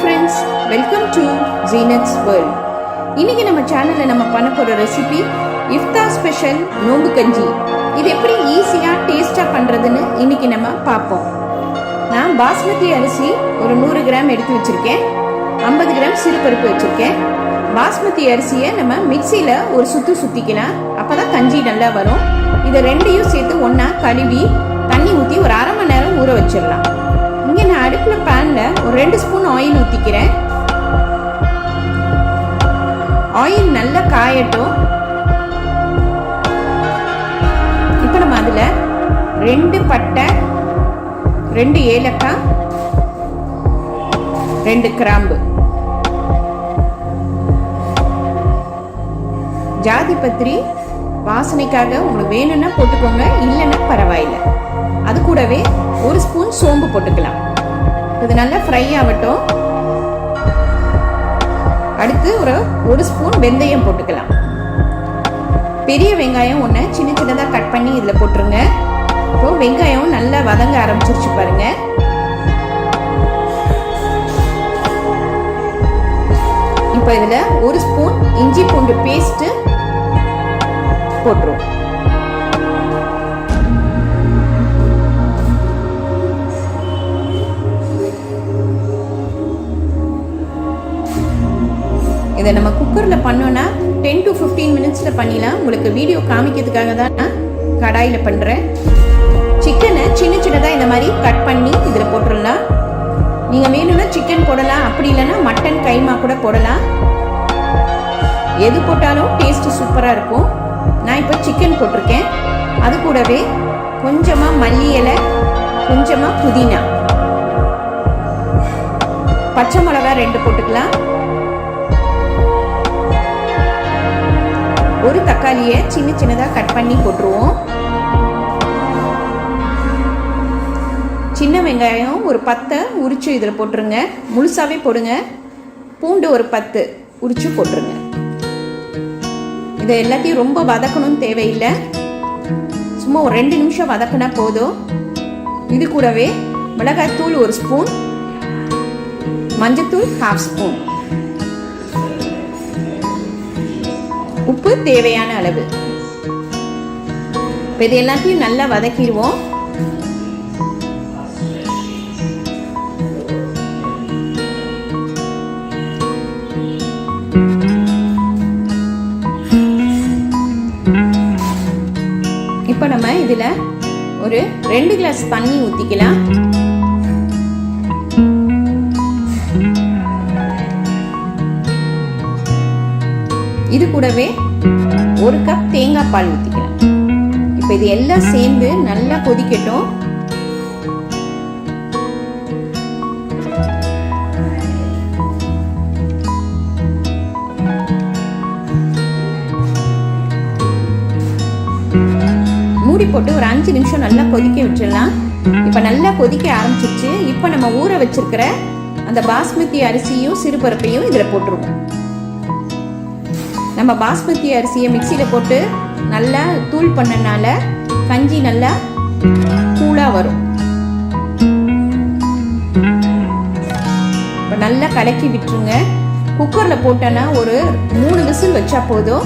Friends welcome to ஜீனட்ஸ் world இன்னைக்கு நம்ம சேனலில் நம்ம பண்ண போகிற ரெசிபி இஃப்தா ஸ்பெஷல் நோம்பு கஞ்சி. இது எப்படி ஈஸியாக டேஸ்ட்டாக பண்ணுறதுன்னு இன்னைக்கு நம்ம பார்ப்போம். நான் பாஸ்மதி அரிசி ஒரு நூறு கிராம் எடுத்து வச்சுருக்கேன். ஐம்பது கிராம் சிறுபருப்பு வச்சுருக்கேன். பாஸ்மதி அரிசியை நம்ம மிக்சியில் ஒரு சுற்றி சுற்றிக்கலாம் அப்போ தான் கஞ்சி நல்லா வரும். இதை ரெண்டையும் சேர்த்து ஒன்றா கழுவி தண்ணி ஊற்றி ஒரு அரை மணி நேரம் ஊற வச்சிடலாம். ரெண்டு ஸ்பூன் ஆயில் ஊற்றிக்கிறேன் ஆயில் நல்லா காயட்டும். இப்போ நம்ம அதில் ரெண்டு பட்டை ரெண்டு ஏலக்காய் ரெண்டு கிராம்பு. ஜாதி பத்திரி வாசனைக்காக உங்களுக்கு வேணும்னா போட்டுக்கோங்க இல்லைன்னா பரவாயில்லை. அது கூடவே ஒரு ஸ்பூன் சோம்பு போட்டுக்கலாம். இது நல்லா ஃப்ரை ஆகட்டும். அடுத்து ஒரு ஒரு ஸ்பூன் வெந்தயம் போட்டுக்கலாம். பெரிய வெங்காயம் ஒன்று சின்ன சின்னதாக கட் பண்ணி இதில் போட்டுருங்க. இப்போ வெங்காயம் நல்லா வதங்க ஆரம்பிச்சிருச்சு பாருங்க. இப்போ இதில் ஒரு ஸ்பூன் இஞ்சி பூண்டு பேஸ்ட்டு போட்டுருவோம். இதை நம்ம குக்கரில் பண்ணோன்னா டென் டு ஃபிஃப்டீன் மினிட்ஸில் பண்ணிடலாம். உங்களுக்கு வீடியோ காமிக்கிறதுக்காக தான் நான் கடாயில் பண்ணுறேன் சிக்கனை சின்ன சின்னதாக இந்த மாதிரி கட் பண்ணி இதில் போட்டுடலாம். நீங்கள் வேணும்னா சிக்கன் போடலாம் அப்படி இல்லைன்னா மட்டன் கைமா கூட போடலாம். எது போட்டாலும் டேஸ்ட்டு சூப்பராக இருக்கும். நான் இப்போ சிக்கன் போட்டிருக்கேன். அது கூடவே கொஞ்சமாக மல்லி இலை கொஞ்சமாக புதினா. பச்சை மிளகா ரெண்டு போட்டுக்கலாம். ஒரு தக்காளியை சின்ன சின்னதாக கட் பண்ணி போட்டுருவோம். சின்ன வெங்காயம் ஒரு பத்தை உரிச்சு இதில் போட்டுருங்க. முழுசாகவே போடுங்க. பூண்டு ஒரு பத்து உரிச்சு போட்டுருங்க. இதை எல்லாத்தையும் ரொம்ப வதக்கணும்னு தேவையில்லை. சும்மா ஒரு ரெண்டு நிமிஷம் வதக்கினா போதும். இது கூடவே மிளகாய் தூள் ஒரு ஸ்பூன் மஞ்சத்தூள் ஹாஃப் ஸ்பூன் உப்பு தேவையான அளவு. இப்போ இது எல்லாத்தையும் நல்லா வதக்கிடுவோம். இப்போ நம்ம இதில் ஒரு ரெண்டு கிளாஸ் தண்ணி ஊற்றிக்கலாம் இது கூடவே ஒரு கப் தேங்காய் பால் ஊற்றிக்கிறேன் இப்போ இது எல்லாம் சேர்ந்து நல்லா கொதிக்கட்டும். மூடி போட்டு ஒரு அஞ்சு நிமிஷம் நல்லா கொதிக்க விட்டுடலாம் இப்போ நல்லா கொதிக்க ஆரம்பிச்சிருச்சு. இப்போ நம்ம ஊற வச்சிருக்கிற அந்த பாஸ்மதி அரிசியும் சிறுபருப்பையும் இதில் போட்டுருவோம். நம்ம பாஸ்மதி அரிசியை மிக்சியில் போட்டு நல்லா தூள் பண்ணனால கஞ்சி நல்லா கூலாக வரும். இப்போ நல்லா கலக்கி விட்டுருங்க. குக்கரில் போட்டோன்னா ஒரு மூணு விசில் வச்சா போதும்.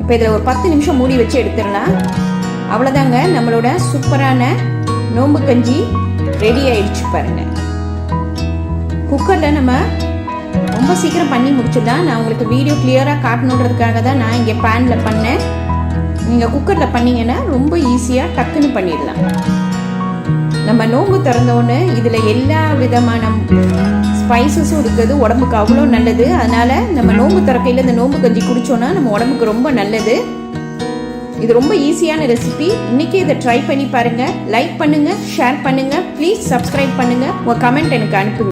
இப்போ இதில் ஒரு பத்து நிமிஷம் மூடி வச்சு எடுத்துடலாம். அவ்வளோதாங்க நம்மளோட சூப்பரான நோம்பு கஞ்சி ரெடி ஆயிடுச்சு பாருங்க. குக்கரில் நம்ம ரொம்ப சீக்கிரம் பண்ணி முடிச்சுதான் நான் உங்களுக்கு வீடியோ கிளியராக காட்டணுன்றதுக்காக தான் நான் இங்கே பேனில் பண்ணேன். நீங்கள் குக்கரில் பண்ணீங்கன்னா ரொம்ப ஈஸியாக டக்குன்னு பண்ணிடலாம். நம்ம நோம்பு திறந்தோன்னு இதில் எல்லா விதமான ஸ்பைசஸும் இருக்குது. உடம்புக்கு அவ்வளோ நல்லது. அதனால் நம்ம நோம்பு திறக்கையில் இந்த நோம்பு கஞ்சி குடித்தோன்னா நம்ம உடம்புக்கு ரொம்ப நல்லது. இது ரொம்ப ஈஸியான ரெசிபி இன்னைக்கு இதை ட்ரை பண்ணி பாருங்கள் லைக் பண்ணுங்கள் ஷேர் பண்ணுங்கள் ப்ளீஸ் சப்ஸ்கிரைப் பண்ணுங்கள் உங்கள் கமெண்ட் எனக்கு அனுப்புங்க